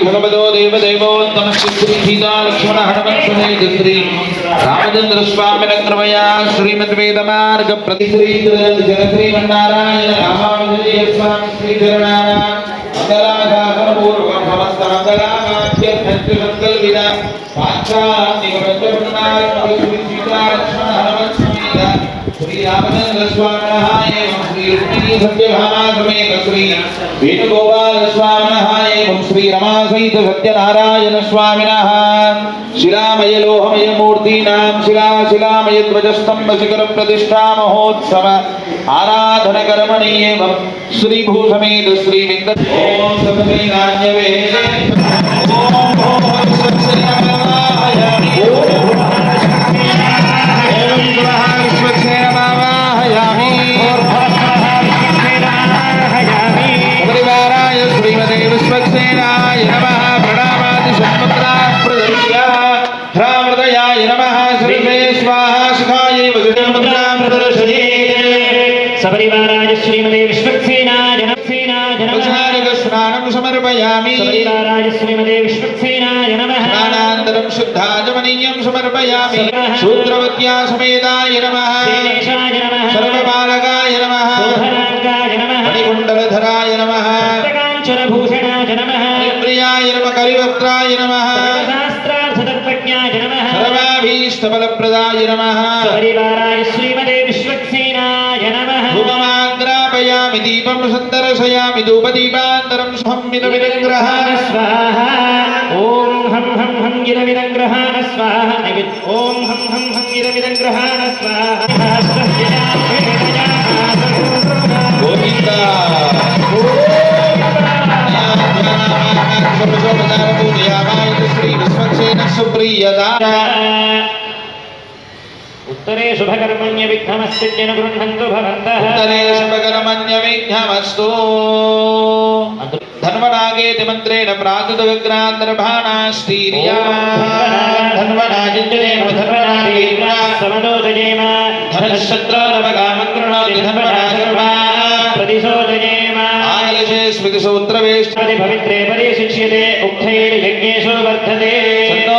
భగవదో దేవదేవోత్తమస్య శ్రీ సీతా లక్ష్మణ హనుమత్ సమేత శ్రీ రామచంద్ర స్వామిన కృపయా శ్రీమద్ వేదమార్గ ప్రతి శ్రీ జన శ్రీమన్నారాయణ రామానుజయ స్వామి శ్రీ చరణాన మంగళాశాసనపూర్వకం సమస్త మంగళామాధ్యర్థ్యసంకల్పిత పాశ్చాత్యవృన్నాత్మక శ్రీ సీతా లక్ష్మణ హనుమత్ సమేత శ్రీ రామచంద్ర స్వామినః ఏవం శ్రీరమాసైత సత్యనారాయణ స్వామిన శిలామయ లోహమయ మూర్తీనాం శిలా శిలామయ ధ్వజస్తంభ శిఖర ప్రతిష్టా మహోత్సవ ఆరాధన కర్మణి ఏవం శ్రీ భూ ఓం సతమే वज्रमुद्रां प्रदर्शये सपरिवाराय श्रीमते विश्वक्सेनाय नमसेनाय नमः प्रसादकस्नानं समर्पयामि सपरिवाराय श्रीमते विश्वक्सेनाय नमः स्नानान्तरं शुद्धाजमनीयं समर्पयामि शूद्रवत्या समेताय नमः श्रीलेशाय नमः सर्वबालकाय नमः शोभनाङ्गाय नमः मणिकुण्डलधराय नमः काञ्चनभूषणाय नमः प्रियाय नमः करिवक्त्राय नमः सर्वशास्त्रार्थतत्त्वज्ञाय नमः सर्वाभीष्टफलप्रदाय नमः सपरिवाराय श्रीमते विश्वक्सेनाय नमः धूममाग्रापयामि दीपं सन्दर्शयामि धूपदीपान्तरं शुभं विनविनग्रह स्वाहा ॐ हं हं हं गिरविदङ्ग्रहाण स्वाहा निवित् ॐ हं हं हं गिरविदङ्ग्रहाण ఉత్తరే శుభకర్మణ్య విఘ్నమస్తి జన గృహంతు భవంత ఉత్తరే శుభకర్మణ్య విఘ్నమస్తు ధన్వనాగేతి మంత్రేణ ప్రాకృత విగ్రహాంతర్భానాస్తిర్యా ధన్వనాజింజనేన ధన్వనాగేన సమదోదయేమ ధనశత్రానవగామకృణోతి ధన్వనాగర్భా ప్రతిశోదయేమ ఆయలశే స్మృతి సూత్రవేష్టి భవిత్రే పరిశిష్యతే ఉక్తైర్యజ్ఞేషు వర్ధతే సన్నో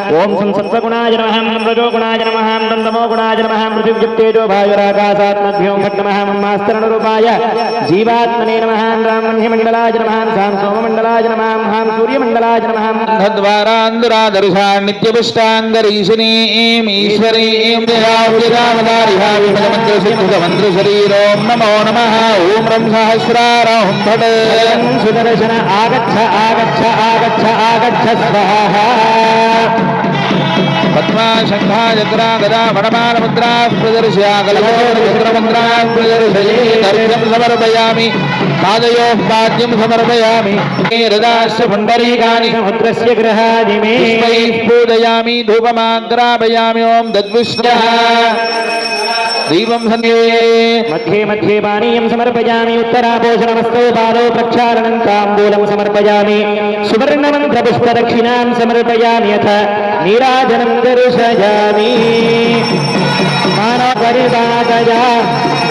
ఓం సంసత్వగుణాయ నమ రజోగుణాయ నమ నందమోగుణాయ నమ పృథివ్యుక్తేజో భాయురాకాశాత్మభ్యోం భట్ నమ మమ్మాస్తరణరూపాయ జీవాత్మనే నమ రామణ్యమండలాయ నమ సాం సోమమండలాయ నమ హాం సూర్యమండలాయ నమ. అంధద్వారాంధురాదరుషా నిత్యపుష్టాంగరీశినీశ్వరీం శరీరోం నమో నమ ఓం రం సహస్రారం భట్ సుదర్శన ఆగచ్చ ఆగచ్చ ఆగచ్చ ఆగచ్చ స్వాహ. పద్మాశంఖాచంద్రా గదా వనమానముద్రా ప్రదర్శయా కలహోచంద్రముద్రా ప్రదర్శయీ దర్శం సమర్పయామి పాదయో పాద్యం సమర్పయామి రదాశ్చ పుండరీకాని సముద్రస్ గృహాది పూజయామి ధూపమాగ్రాపయామి ఓం దద్విష్ణ ॐ दद्विष्णः दीपं सन्ये मध्ये मध्ये पानीयं समर्पयामि उत्तरापोषणमस्तौ पादौ प्रक्षालनं ताम्बूलं समर्पयामि सुवर्णमन्त्रपुष्पदक्षिणां समर्पयामि अथ नीराजनं दर्शयामि मानवपरिपादया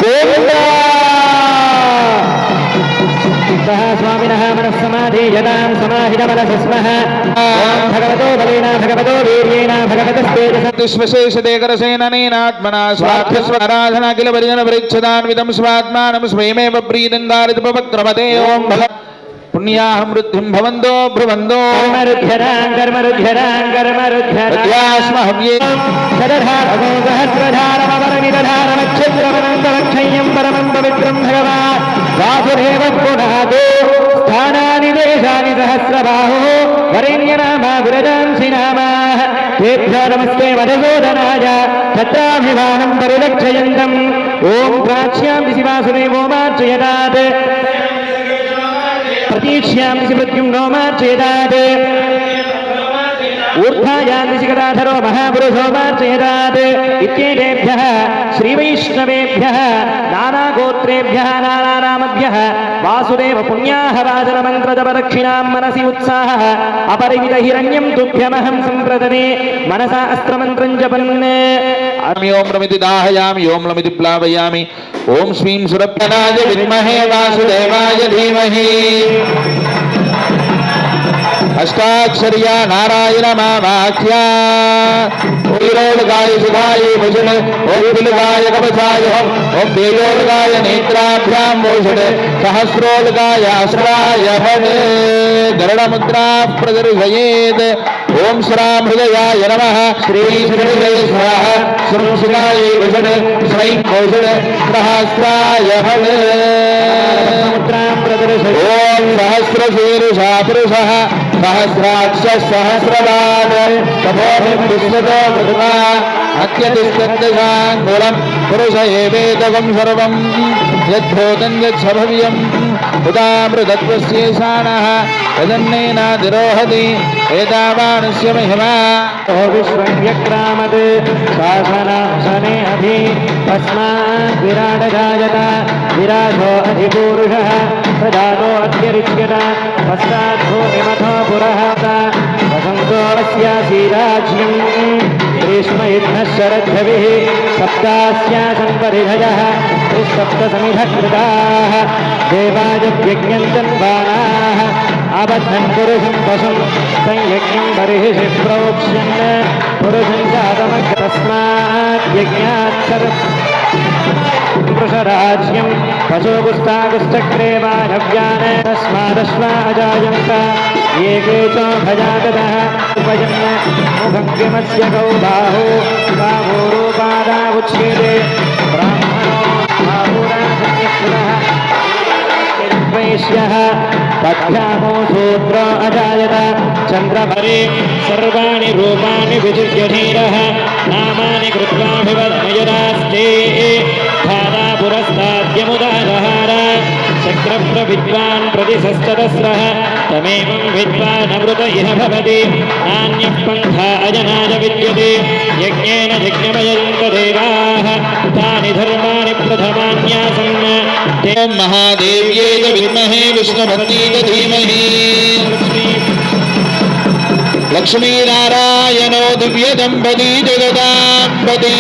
गोविन्दा सः स्वामिनः मनःसमाधि यदां समाहितमनसः स्मः ॐ भगवतो बलेन भगवतो वीर्येण भगवतस्तेजसा विश्वशेषदेकरसेननेनात्मना स्वार्थस्वाराधना किल परिजन परिच्छदान्वितं स्वात्मानं स्वयमेव प्रीदङ्गारितपवक्रमते ॐ भग पुण्याहं वृद्धिं भवन्तो ब्रुवन्तो कर्मरुध्यरां कर्मरुध्यरां कर्मरुध्यरां प्रत्यास्महव्ये शतधारमो सहस्रधारमपरमिदधारमच्छिद्रमनन्तमक्षय्यं परमं पवित्रं भगवान् वासुदेव पुनादो स्थानानि देशानि सहस्रबाहुः वरेण्यनामा विरजांसि नामाः तेभ्यो नमस्ते मधुसूदनाय छत्राभिमानं परिलक्षयन्तम् ॐ प्राच्यां दिशि वासुदेवो मार्चयतात् प्रतीक्ष्यामि पृथ्वीं नो मार्चेदात् ऊर्ध्वायादिशिखराधरो महापुरुषो वाचेदात् इत्येतेभ्यः श्रीवैष्णवेभ्यः नानागोत्रेभ्यः नानानामभ्यः वासुदेव पुण्याहवाचनमन्त्रजपदक्षिणां मनसि उत्साहः अपरिमितहिरण्यं तुभ्यमहं सम्प्रदने मनसा अस्त्रमन्त्रं जपन् ఓం రమితి దాహయామి ఓం రమితి ప్లావయామి. ఓం శ్రీం సురభ్యనాయ విద్మహే వాసుదేవాయ ధీమహి. అష్టాక్షర్య నారాయణ మాఖ్యా ఓరోగాయ సుధాయ భుజన ఓం పిలుగాయ కవచాయ ఓం తేజోగాయ నేత్రాభ్యాం భూషణ సహస్రోడుగాయ అశ్రాయ గరుడముద్రా ప్రదర్శయేత్. ఓం శ్రాం హృదయాయ నమ. శ్రీ శ్రీశ్వర శృంశిరాయ భుషణ్ శ్రై భూషణ్ సహస్రాయ ఓం సహస్రశీర్షా పురుష. सहस्राक्ष सहस्रवाद तपोभिस्मृतो मृतवा अत्यतिष्ठन्दिशान् मूलम् पुरुष एवेदवम् सर्वम् उदामृतत्वस्येषाणः महिमा। व्यक्रामत् शासनासने अभि तस्मात् विराजो अत्यरिच्यत। विमथो पुरः वसन्तो अस्यासीराज्यम् ग्रीष्मयुद्धः शरद्धविः सप्तास्यासन् परिधयः त्रिसप्तसमिधः कृताः देवाजव्यज्ञम् जन्वानाः आबद्धन् पुरुषं पशुं संयज्ञं बर्हिषि प्रोक्ष्यन् पुरुषं जातमग् तस्मात् यज्ञात् वृषराज्यं पशुपुस्ताकुश्चक्रे बाधव्यान तस्मादश्वा अजायन्त एके च भजागतः उपयन्न मुभग्यमस्य गौ बाहो बाहोरोपादा ब्राह्मणो वैश्यः पद्भ्यामो अजायत। चन्द्रभरे सर्वाणि रूपाणि नामानि धारा पुरस्ताद्यमुदारहार शक्रप्रविद्वान् प्रतिशस्तदस्रः तमेवं विद्वानमृत इह भवति। नान्यः पन्था अजनाय विद्यते। यज्ञेन यज्ञमयन्त देवाः। तानि धर्माणि प्रथमान्यासन्। ॐ महादेव्यै च विद्महे विष्णुभक्ति च धीमहि। लक्ष्मीनारायणो दिव्यदम्पती जगदाम्पती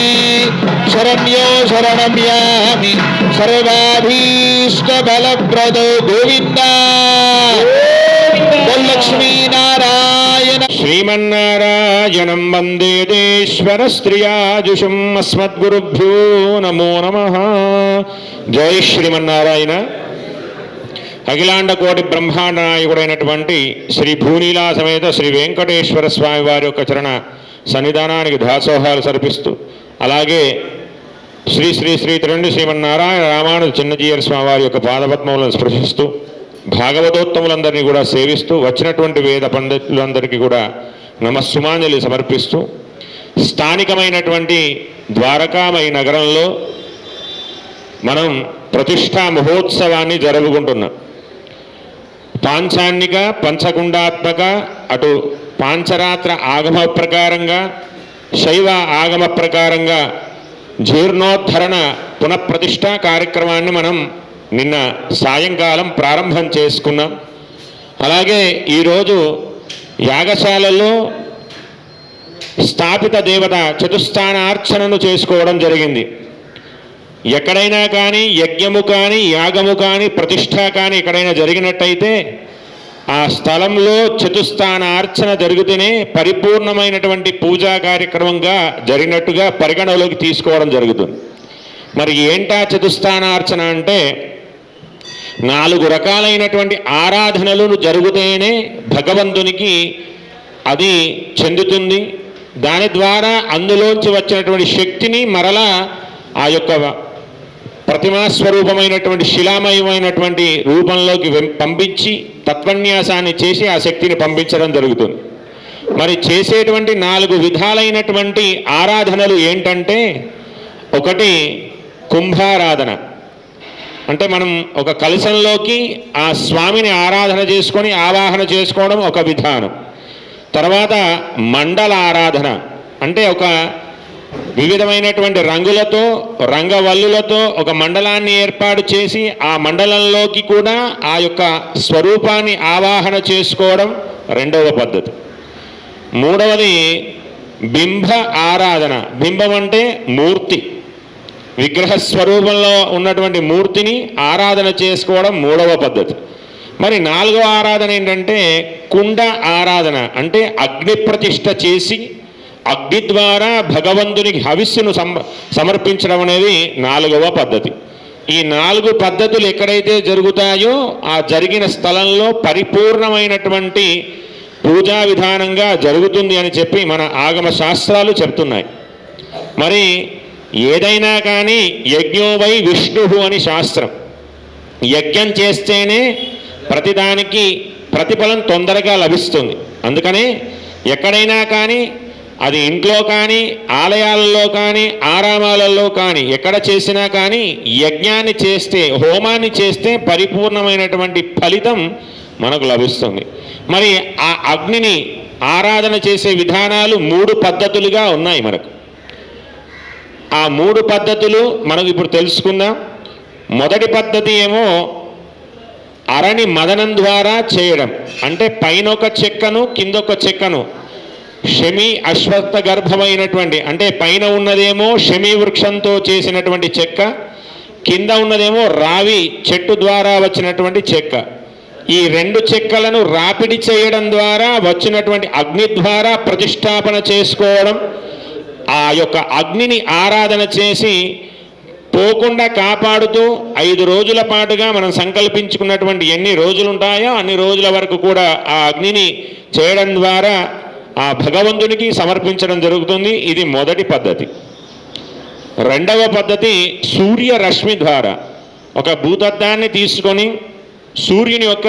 శరణ్యో శరణం యామి సర్వాభీష్ట బలప్రదో గోవింద లక్ష్మీనారాయణ శ్రీమన్నారాయణం వందే దేశ్వర స్త్రియాజుషం అస్మద్గురుభ్యో నమో నమ జై శ్రీమన్నారాయణ అఖిలాండ కోటి బ్రహ్మాండ నాయకుడైనటువంటి శ్రీ భూనీలా సమేత శ్రీ వెంకటేశ్వర స్వామి వారి యొక్క చరణ సన్నిధానానికి దాసోహాలు సర్పిస్తూ అలాగే శ్రీ శ్రీ శ్రీ త్రండి శ్రీమన్నారాయణ రామానుజ చిన్నజీయర్ స్వామి వారి యొక్క పాదపద్మములను స్పృశిస్తూ భాగవతోత్తములందరినీ కూడా సేవిస్తూ వచ్చినటువంటి వేద పండితులందరికీ కూడా నమస్సుమాంజలి సమర్పిస్తూ స్థానికమైనటువంటి ద్వారకామయ నగరంలో మనం ప్రతిష్టా మహోత్సవాన్ని జరుపుకుంటున్నాం. పాంచాన్నిక పంచకుండాత్మక అటు పాంచరాత్ర ఆగమ ప్రకారంగా శైవ ఆగమ ప్రకారంగా జీర్ణోద్ధరణ పునఃప్రతిష్ఠ కార్యక్రమాన్ని మనం నిన్న సాయంకాలం ప్రారంభం చేసుకున్నాం. అలాగే ఈరోజు యాగశాలలో స్థాపిత దేవత చతుస్థానార్చనను చేసుకోవడం జరిగింది. ఎక్కడైనా కానీ యజ్ఞము కానీ యాగము కానీ ప్రతిష్ట కానీ ఎక్కడైనా జరిగినట్టయితే ఆ స్థలంలో చతుస్థాన అర్చన జరిగితేనే పరిపూర్ణమైనటువంటి పూజా కార్యక్రమంగా జరిగినట్టుగా పరిగణలోకి తీసుకోవడం జరుగుతుంది. మరి ఏంటా చతుస్థానార్చన అంటే నాలుగు రకాలైనటువంటి ఆరాధనలు జరుగుతేనే భగవంతునికి అది చెందుతుంది. దాని ద్వారా అందులోంచి వచ్చినటువంటి శక్తిని మరలా ఆ యొక్క ప్రతిమాస్వరూపమైనటువంటి శిలామయమైనటువంటి రూపంలోకి పంపించి తత్వన్యాసాన్ని చేసి ఆ శక్తిని పంపించడం జరుగుతుంది. మరి చేసేటువంటి నాలుగు విధాలైనటువంటి ఆరాధనలు ఏంటంటే ఒకటి కుంభారాధన. అంటే మనం ఒక కలశంలోకి ఆ స్వామిని ఆరాధన చేసుకొని ఆవాహన చేసుకోవడం ఒక విధానం. తర్వాత మండల ఆరాధన. అంటే ఒక వివిధమైనటువంటి రంగులతో రంగవల్లులతో ఒక మండలాన్ని ఏర్పాటు చేసి ఆ మండలంలోకి కూడా ఆ యొక్క స్వరూపాన్ని ఆవాహన చేసుకోవడం రెండవ పద్ధతి. మూడవది బింబ ఆరాధన. బింబం అంటే మూర్తి. విగ్రహ స్వరూపంలో ఉన్నటువంటి మూర్తిని ఆరాధన చేసుకోవడం మూడవ పద్ధతి. మరి నాలుగవ ఆరాధన ఏంటంటే కుండ ఆరాధన అంటే అగ్ని ప్రతిష్ఠ చేసి అగ్ని ద్వారా భగవంతునికి హవిస్సును సమ సమర్పించడం అనేది నాలుగవ పద్ధతి. ఈ నాలుగు పద్ధతులు ఎక్కడైతే జరుగుతాయో ఆ జరిగిన స్థలంలో పరిపూర్ణమైనటువంటి పూజా విధానంగా జరుగుతుంది అని చెప్పి మన ఆగమ శాస్త్రాలు చెప్తున్నాయి. మరి ఏదైనా కానీ యజ్ఞోవై విష్ణువు అని శాస్త్రం. యజ్ఞం చేస్తేనే ప్రతిదానికి ప్రతిఫలం తొందరగా లభిస్తుంది. అందుకనే ఎక్కడైనా కానీ అది ఇంట్లో కానీ ఆలయాలలో కానీ ఆరామాలలో కానీ ఎక్కడ చేసినా కానీ యజ్ఞాన్ని చేస్తే హోమాన్ని చేస్తే పరిపూర్ణమైనటువంటి ఫలితం మనకు లభిస్తుంది. మరి ఆ అగ్నిని ఆరాధన చేసే విధానాలు మూడు పద్ధతులుగా ఉన్నాయి మనకు. ఆ మూడు పద్ధతులు మనకు ఇప్పుడు తెలుసుకుందాం. మొదటి పద్ధతి ఏమో అరణి మదనం ద్వారా చేయడం. అంటే పైన ఒక చెక్కను కింద ఒక చెక్కను శమి అశ్వత్థ గర్భమైనటువంటి అంటే పైన ఉన్నదేమో శమి వృక్షంతో చేసినటువంటి చెక్క కింద ఉన్నదేమో రావి చెట్టు ద్వారా వచ్చినటువంటి చెక్క. ఈ రెండు చెక్కలను రాపిడి చేయడం ద్వారా వచ్చినటువంటి అగ్ని ద్వారా ప్రతిష్టాపన చేసుకోవడం ఆ యొక్క అగ్నిని ఆరాధన చేసి పోకుండా కాపాడుతూ ఐదు రోజుల పాటుగా మనం సంకల్పించుకున్నటువంటి ఎన్ని రోజులు ఉంటాయో అన్ని రోజుల వరకు కూడా ఆ అగ్నిని చేయడం ద్వారా ఆ భగవంతునికి సమర్పించడం జరుగుతుంది. ఇది మొదటి పద్ధతి. రెండవ పద్ధతి సూర్య రశ్మి ద్వారా. ఒక భూతత్వాన్ని తీసుకొని సూర్యుని యొక్క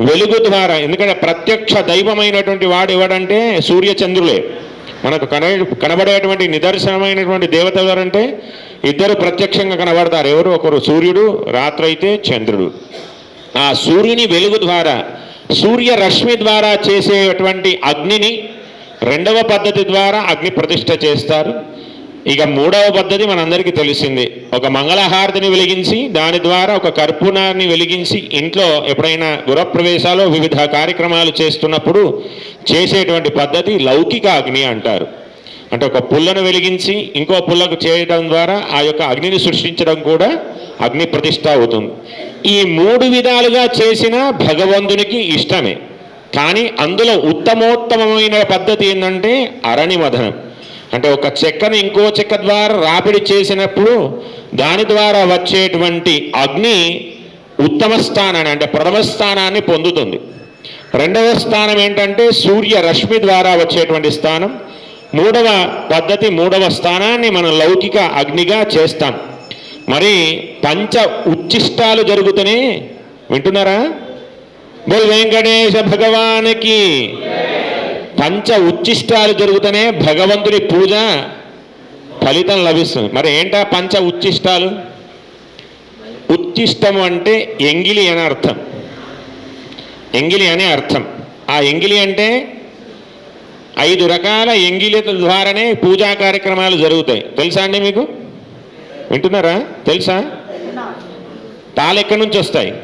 వెలుగు ద్వారా. ఎందుకంటే ప్రత్యక్ష దైవమైనటువంటి వాడు ఎవడంటే సూర్యచంద్రులే మనకు కన కనబడేటువంటి నిదర్శనమైనటువంటి దేవత ఎవరంటే ఇద్దరు ప్రత్యక్షంగా కనబడతారు. ఎవరు? ఒకరు సూర్యుడు రాత్రైతే చంద్రుడు. ఆ సూర్యుని వెలుగు ద్వారా సూర్య రశ్మి ద్వారా చేసేటువంటి అగ్నిని రెండవ పద్ధతి ద్వారా అగ్ని ప్రతిష్ఠ చేస్తారు. ఇక మూడవ పద్ధతి మనందరికీ తెలిసింది. ఒక మంగళహారతిని వెలిగించి దాని ద్వారా ఒక కర్పూరాన్ని వెలిగించి ఇంట్లో ఎప్పుడైనా గృహప్రవేశాలు వివిధ కార్యక్రమాలు చేస్తున్నప్పుడు చేసేటువంటి పద్ధతి లౌకిక అగ్ని అంటారు. అంటే ఒక పుల్లను వెలిగించి ఇంకో పుల్లకు చేయడం ద్వారా ఆ యొక్క అగ్నిని సృష్టించడం కూడా అగ్ని ప్రతిష్ట అవుతుంది. ఈ మూడు విధాలుగా చేసిన భగవంతునికి ఇష్టమే. కానీ అందులో ఉత్తమోత్తమమైన పద్ధతి ఏంటంటే అరణి మదనం. అంటే ఒక చెక్కను ఇంకో చెక్క ద్వారా రాపిడి చేసినప్పుడు దాని ద్వారా వచ్చేటువంటి అగ్ని ఉత్తమ స్థానాన్ని అంటే ప్రథమ స్థానాన్ని పొందుతుంది. రెండవ స్థానం ఏంటంటే సూర్య రశ్మి ద్వారా వచ్చేటువంటి స్థానం. మూడవ పద్ధతి మూడవ స్థానాన్ని మనం లౌకిక అగ్నిగా చేస్తాం. మరి పంచ ఉచ్చిష్టాలు జరుగుతూనే వింటున్నారా? బోల్ వెంకటేశ భగవానికి పంచ ఉచ్చిష్టాలు జరుగుతూనే భగవంతుని పూజ ఫలితం లభిస్తుంది. మరి ఏంటా పంచ ఉచ్చిష్టాలు? ఉచ్చిష్టము అంటే ఎంగిలి అని అర్థం. ఎంగిలి అనే అర్థం. ఆ ఎంగిలి అంటే ఐదు రకాల ఎంగిలితల ద్వారానే పూజా కార్యక్రమాలు జరుగుతాయి. తెలుసా అండి మీకు? వింటున్నారా? తెలుసా? తాళ్ళు ఎక్కడి నుంచి వస్తాయి?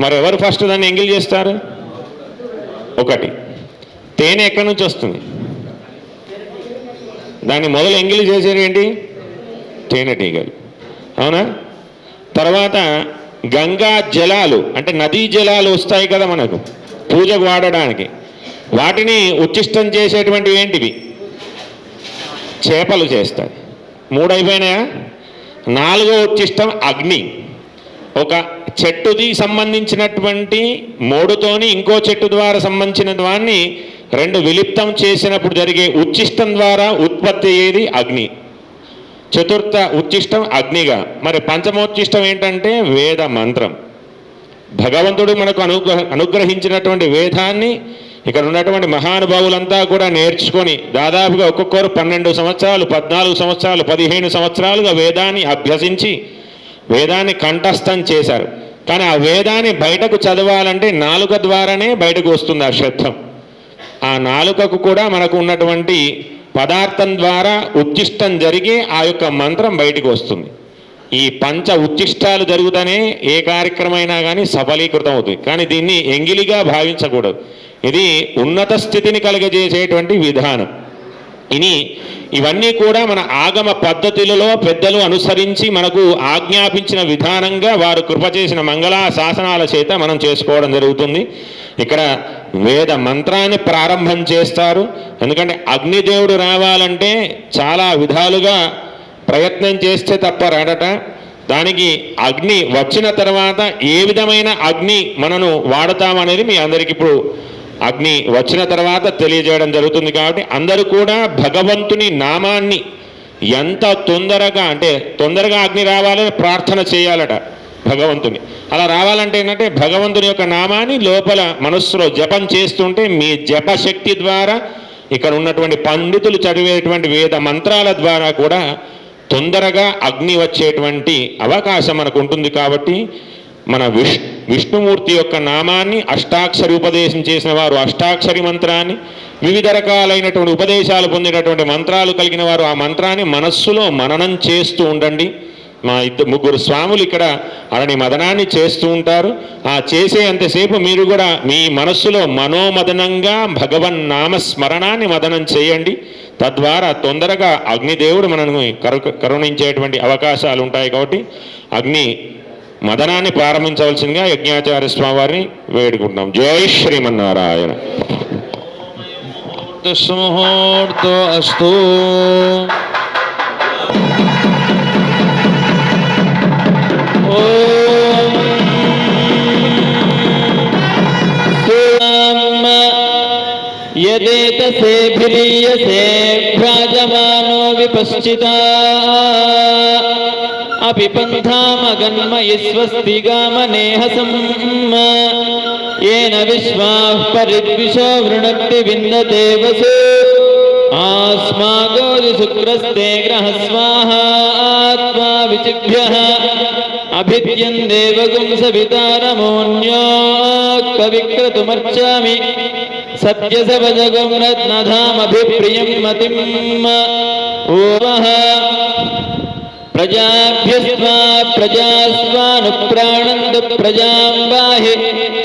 మరి ఎవరు ఫస్ట్ దాన్ని ఎంగిల్ చేస్తారు? ఒకటి. తేనె ఎక్కడి నుంచి వస్తుంది? దాన్ని మొదలు ఎంగిలి చేసేది ఏంటి? తేనెటీగలు అవునా? తర్వాత గంగా జలాలు అంటే నదీ జలాలు వస్తాయి కదా మనకు. పూజకు వాడడానికి. వాటిని ఉచ్చిష్టం చేసేటువంటి ఏంటివి? చేపలు చేస్తాయి. మూడు అయిపోయినాయా నాలుగో ఉచ్చిష్టం అగ్ని. ఒక చెట్టుది సంబంధించినటువంటి మూడుతోని ఇంకో చెట్టు ద్వారా సంబంధించిన దాన్ని రెండు విలిప్తం చేసినప్పుడు జరిగే ఉచ్చిష్టం ద్వారా ఉత్పత్తి అయ్యేది అగ్ని. చతుర్థ ఉచ్చిష్టం అగ్నిగా. మరి పంచమోచ్చిష్టం ఏంటంటే వేద మంత్రం భగవంతుడు మనకు అనుగ్రహ అనుగ్రహించినటువంటి వేదాన్ని ఇక్కడ ఉన్నటువంటి మహానుభావులంతా కూడా నేర్చుకొని దాదాపుగా ఒక్కొక్కరు పన్నెండు సంవత్సరాలు పద్నాలుగు సంవత్సరాలు పదిహేను సంవత్సరాలుగా వేదాన్ని అభ్యసించి వేదాన్ని కంఠస్థం చేశారు. కానీ ఆ వేదాన్ని బయటకు చదవాలంటే నాలుక ద్వారానే బయటకు వస్తుంది ఆ శబ్దం ఆ నాలుకకు కూడా మనకు ఉన్నటువంటి పదార్థం ద్వారా ఉచ్చిష్టం జరిగి ఆ యొక్క మంత్రం బయటకు వస్తుంది. ఈ పంచ ఉచ్చిష్టాలు జరుగుతూనే ఏ కార్యక్రమైనా కానీ సఫలీకృతం అవుతుంది. కానీ దీన్ని ఎంగిలిగా భావించకూడదు. ఇది ఉన్నత స్థితిని కలుగజేసేటువంటి విధానం. ఇని ఇవన్నీ కూడా మన ఆగమ పద్ధతులలో పెద్దలు అనుసరించి మనకు ఆజ్ఞాపించిన విధానంగా వారు కృప చేసిన మంగళ శాసనాల చేత మనం చేసుకోవడం జరుగుతుంది. ఇక్కడ వేద మంత్రాన్ని ప్రారంభం చేస్తారు. ఎందుకంటే అగ్నిదేవుడు రావాలంటే చాలా విధాలుగా ప్రయత్నం చేస్తే తప్ప రాడట. దానికి అగ్ని వచ్చిన తర్వాత ఏ విధమైన అగ్ని మనను వాడతామనేది మీ అందరికి ఇప్పుడు అగ్ని వచ్చిన తర్వాత తెలియజేయడం జరుగుతుంది కాబట్టి అందరూ కూడా భగవంతుని నామాన్ని ఎంత తొందరగా అంటే తొందరగా అగ్ని రావాలని ప్రార్థన చేయాలట భగవంతుని. అలా రావాలంటే ఏంటంటే భగవంతుని యొక్క నామాన్ని లోపల మనస్సులో జపం చేస్తుంటే మీ జపశక్తి ద్వారా ఇక్కడ ఉన్నటువంటి పండితులు చదివేటువంటి వేద మంత్రాల ద్వారా కూడా తొందరగా అగ్ని వచ్చేటువంటి అవకాశం మనకు ఉంటుంది కాబట్టి మన విష్ విష్ణుమూర్తి యొక్క నామాన్ని అష్టాక్షరి ఉపదేశం చేసిన వారు అష్టాక్షరి మంత్రాన్ని వివిధ రకాలైనటువంటి ఉపదేశాలు పొందినటువంటి మంత్రాలు కలిగిన వారు ఆ మంత్రాన్ని మనస్సులో మననం చేస్తూ ఉండండి. మా ఇద్దరు ముగ్గురు స్వాములు ఇక్కడ అలాని మదనాన్ని చేస్తూ ఉంటారు. ఆ చేసే అంతసేపు మీరు కూడా మీ మనస్సులో మనోమదనంగా భగవన్ నామ స్మరణాన్ని మదనం చేయండి. తద్వారా తొందరగా అగ్నిదేవుడు మనల్ని కరు కరుణించేటువంటి అవకాశాలు ఉంటాయి కాబట్టి అగ్ని మదనాన్ని ప్రారంభించవలసిందిగా యజ్ఞాచార్య స్వామి వారిని వేడుకుంటున్నాం. జై శ్రీమన్నారాయణ. ముహూర్తో అస్తు. యదేతసేభిరీయసే భ్రాజమానో విపశ్చితా. अपि पन्थामगन्मयि स्वस्ति गामनेहसम् येन विश्वाः परिद्विषो वृणक्ति विन्दते वसु आस्मागोदि शुक्रस्ते ग्रहस्वाहा आत्मा विचिभ्यः अभिद्यन् देवगुं सवितारमोऽन्यो कविक्रतुमर्चामि सत्यसवजगं रत्नधामभिप्रियं मतिम् ओमः प्रजाभ्यस्त्वा प्रजास्वानुप्राणन्द प्रजां बाहि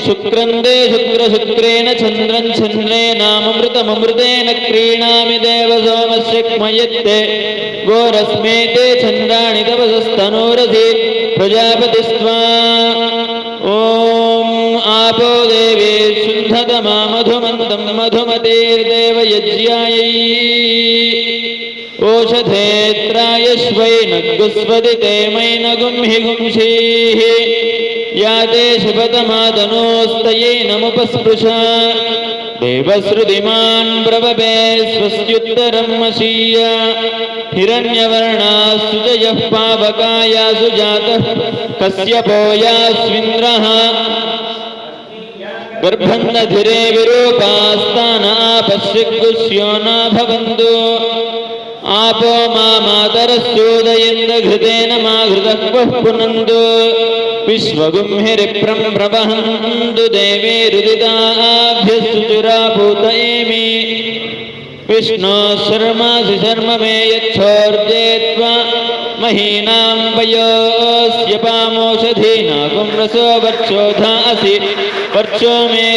शुक्रन्दे शुक्रशुक्रेण चन्द्रं चन्द्रेणामृतममृतेन क्रीणामि देव सोमस्य क्मयत्ते। गोरस्मे ते चन्द्राणि तपसस्तनोरसि। प्रजापतिस्त्वा। ॐ आपो देवे शुद्धतमा मधुमन्तं वधेत्रायश्वै नगुस्वति ते मयि नगुंहि गुंशीः। या ते शपथमादनोस्तये देवश्रुतिमान् प्रभवे स्वस्युत्तरं मशीय। हिरण्यवर्णास्तु च यः पावकायासु जातः गर्भन्नधिरे विरूपास्तानापश्यग्गुष्यो न भवन्तु आपो मा घृतेन मा घृतक्वः पुनन्द। विश्वगुं हिरिप्रं प्रवहन्तु देवी रुदिताभ्यस्तुरापूत एमि विष्णो शर्मासि शर्म मे यच्छोर्जे त्वा महीनां वयोऽस्य पामोषधीनागुं रसो वर्षोधा वर्षो मे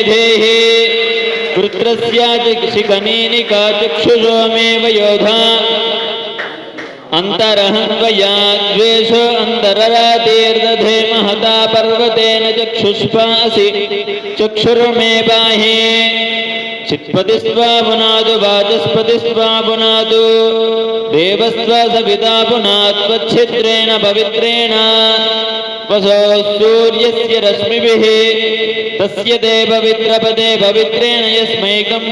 चक्षुषो मे वयोधा अन्तरहन्वया महता पर्वतेन चक्षुष्पासि। चक्षुर्मे बाहे चित्पतिस्त्वा पुनादु, वाचस्पतिस्त्वा पुनादु। सविता पवित्रेण। वसो सूर्यस्य रश्मिभिः पवित्रेण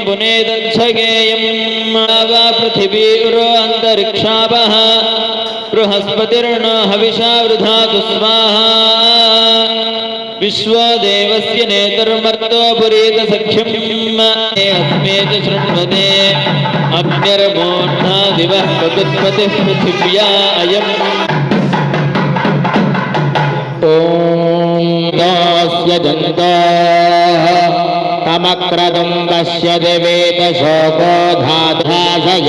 पुनेदच्छगेयं वा पृथिवी उरो अन्तरिक्षापः हविषा वृधातु स्वाहा। विश्वदेवस्य नेतर्मर्तो पुरीतसख्यम् अस्मे च शृण्वते। अग्निर्मोह्ना दिवः पृथिव्या अयम्। स्य दन्ताः तमक्रदम् पश्य दिवेतशोको धाध्रासयान्निहिता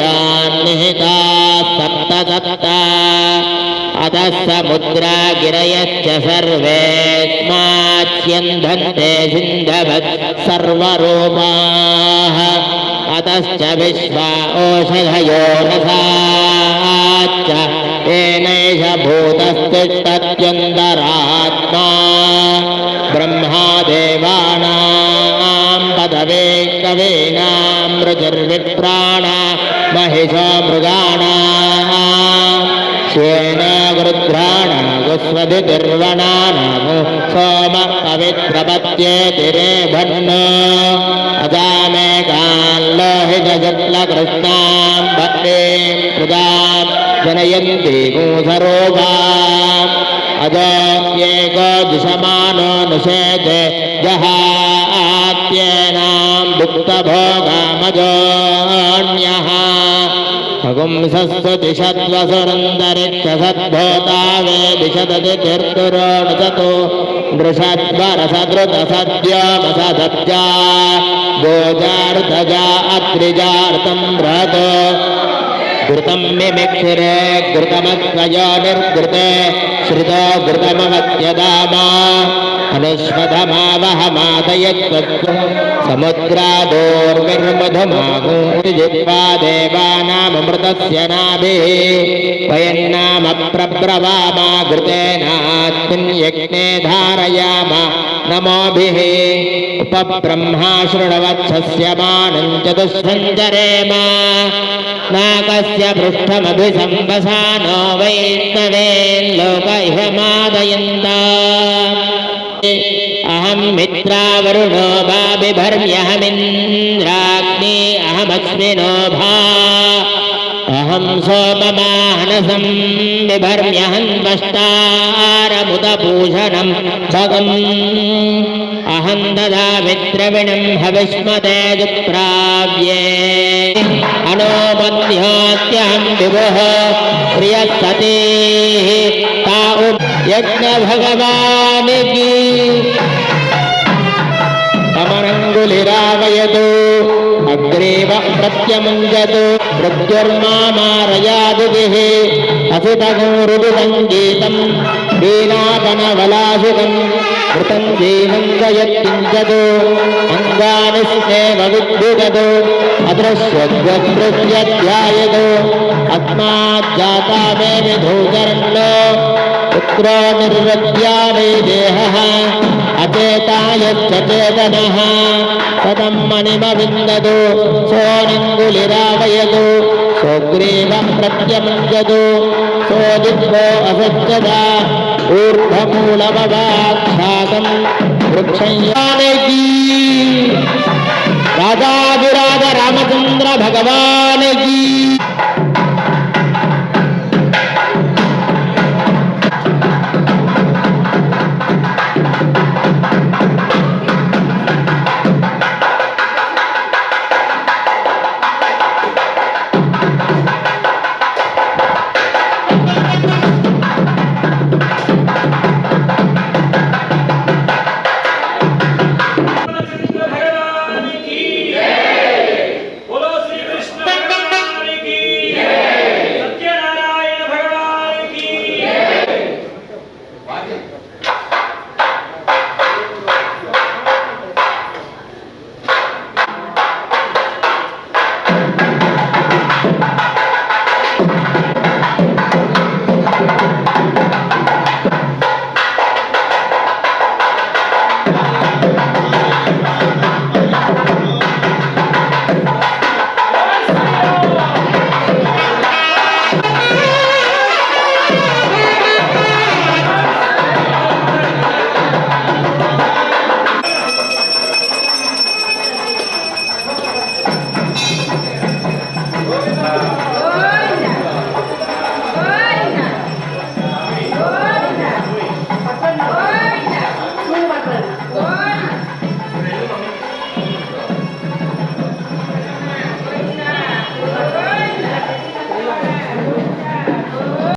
सप्त सप्ता अतः समुद्रा गिरयश्च सर्वेऽस्माच्यन्धन्ते सिन्धवत् सर्वरूपाः अतश्च विश्वा ओषधयो रसाच्च येनैष भूतस्तिष्ठत्यन्तरात्मा ब्रह्मादेवानां पदवे कवीनां रुचिर्विप्राण महिषो मृगाणाम्। स्वेन गृध्राणागुस्वधिर्वणानामु सोम पवित्रपत्येतिरे भन्न अजामेकाल्लोहितजट्लकृष्णां भक्तिं प्रजां जनयन्ति मूषरोगाम् अदोऽप्येको दुषमानो नुषेते जहात्येनाम् भुक्तभोगामजोऽन्यः पुंसस्वतिषद्वसुरन्दरिक्षसद्भोता वेदिषदतिर्तुरोणसतो नृषद्वरसदृतसद्योमसदब्जा गोजार्थजा अत्रिजार्थं घृतं मिमिक्षिरे घृतमत्वयो निर्घृते श्रितो घृतमवत्यदामा अनुष्वधमावहमादयत्वत्व समुद्रादोर्विर्मधुमागुजित्वा देवानामृतस्य नाभिः। वयन्नाम प्रब्रवामा घृतेनास्मिन् यज्ञे धारयाम, नमोभिः। उपब्रह्मा शृण्वत्सस्यमानं चतुष्सञ्चरेम नाकस्य पृष्ठमभिसम्बसानो वैष्णवेल्लोक इह मादयन्ता अहं मित्रावरुणो वा बिभर्म्यहमिन्द्राग्नि अहमस्मिनो भा। अहं सोममानसं बिभर्म्यहं वष्टारमुदपूषणं भगम्। अहं ददामि द्रविणं हविष्मते दुप्राव्ये प्राणोपध्यास्यहं विभुः प्रियसते ता यज्ञ भगवान् की। कमरङ्गुलिरावयतु అగ్రేవ ప్రత్యమంజతో మృత్యుర్మామారయాదిభిः అసితగం రుదు సంగీతం వీణాపనవలాసుకం మృతం జీవంగయత్తించదు అంగానుష్ణేవ విద్యుదదు అదృశ్యద్వ్యధ్యాయదు అస్మాజ్జాతా మే విధూకరణలో पुत्रो निर्वद्या वै देहः अचेतायश्च चेतनः सदं मणिमविन्दतु, सोऽनिङ्गुलिरावयतु सोऽग्रीवं प्रत्यमुञ्जतु सोऽदिग्भो असज्जता ऊर्ध्वमूलमवाख्यातं वृक्षं यानकी राजाधिराज रामचंद्र भगवान की